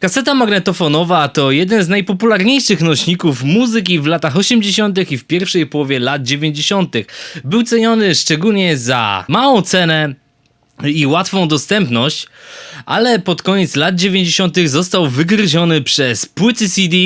Kaseta magnetofonowa to jeden z najpopularniejszych nośników muzyki w latach 80. i w pierwszej połowie lat 90. Był ceniony szczególnie za małą cenę i łatwą dostępność, ale pod koniec lat 90. został wygryziony przez płyty CD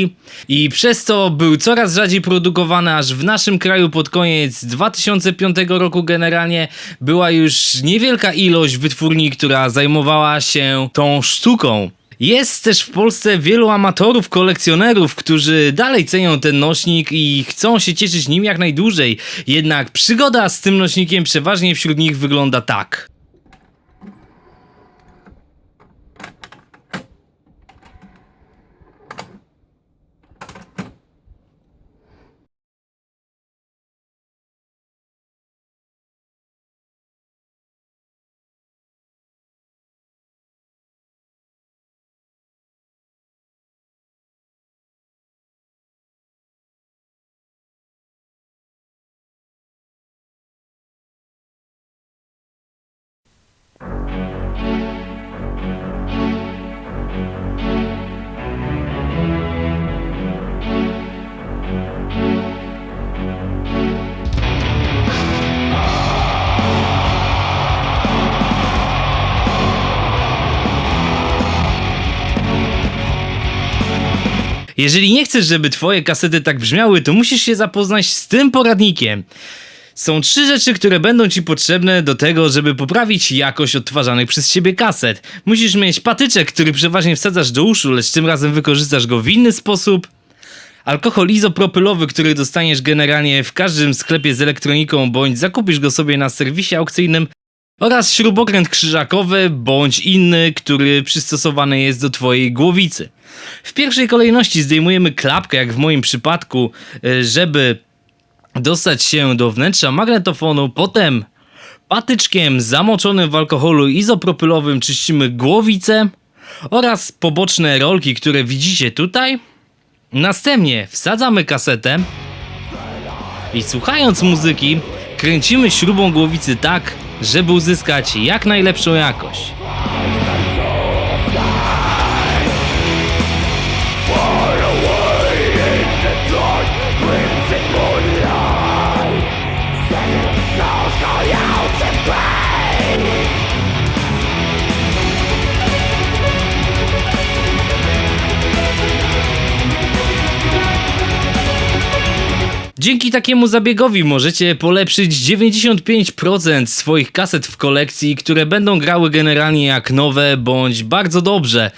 i przez to był coraz rzadziej produkowany, aż w naszym kraju pod koniec 2005 roku generalnie była już niewielka ilość wytwórni, która zajmowała się tą sztuką. Jest też w Polsce wielu amatorów, kolekcjonerów, którzy dalej cenią ten nośnik i chcą się cieszyć nim jak najdłużej. Jednak przygoda z tym nośnikiem przeważnie wśród nich wygląda tak. Jeżeli nie chcesz, żeby twoje kasety tak brzmiały, to musisz się zapoznać z tym poradnikiem. Są trzy rzeczy, które będą ci potrzebne do tego, żeby poprawić jakość odtwarzanych przez ciebie kaset. Musisz mieć patyczek, który przeważnie wsadzasz do uszu, lecz tym razem wykorzystasz go w inny sposób. Alkohol izopropylowy, który dostaniesz generalnie w każdym sklepie z elektroniką, bądź zakupisz go sobie na serwisie aukcyjnym. Oraz śrubokręt krzyżakowy, bądź inny, który przystosowany jest do twojej głowicy. W pierwszej kolejności zdejmujemy klapkę, jak w moim przypadku, y, żeby dostać się do wnętrza magnetofonu, potem patyczkiem zamoczonym w alkoholu izopropylowym czyścimy głowicę oraz poboczne rolki, które widzicie tutaj. Następnie wsadzamy kasetę i słuchając muzyki kręcimy śrubą głowicy tak, żeby uzyskać jak najlepszą jakość. Dzięki takiemu zabiegowi możecie polepszyć 95% swoich kaset w kolekcji, które będą grały generalnie jak nowe bądź bardzo dobrze.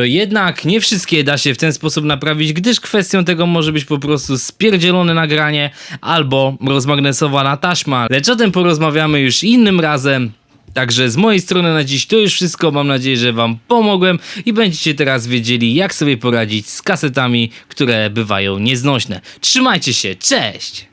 Yy, jednak nie wszystkie da się w ten sposób naprawić, gdyż kwestią tego może być po prostu spierdzielone nagranie albo rozmagnesowana taśma. Lecz o tym porozmawiamy już innym razem. Także z mojej strony na dziś to już wszystko. Mam nadzieję, że Wam pomogłem i będziecie teraz wiedzieli, jak sobie poradzić z kasetami, które bywają nieznośne. Trzymajcie się, cześć!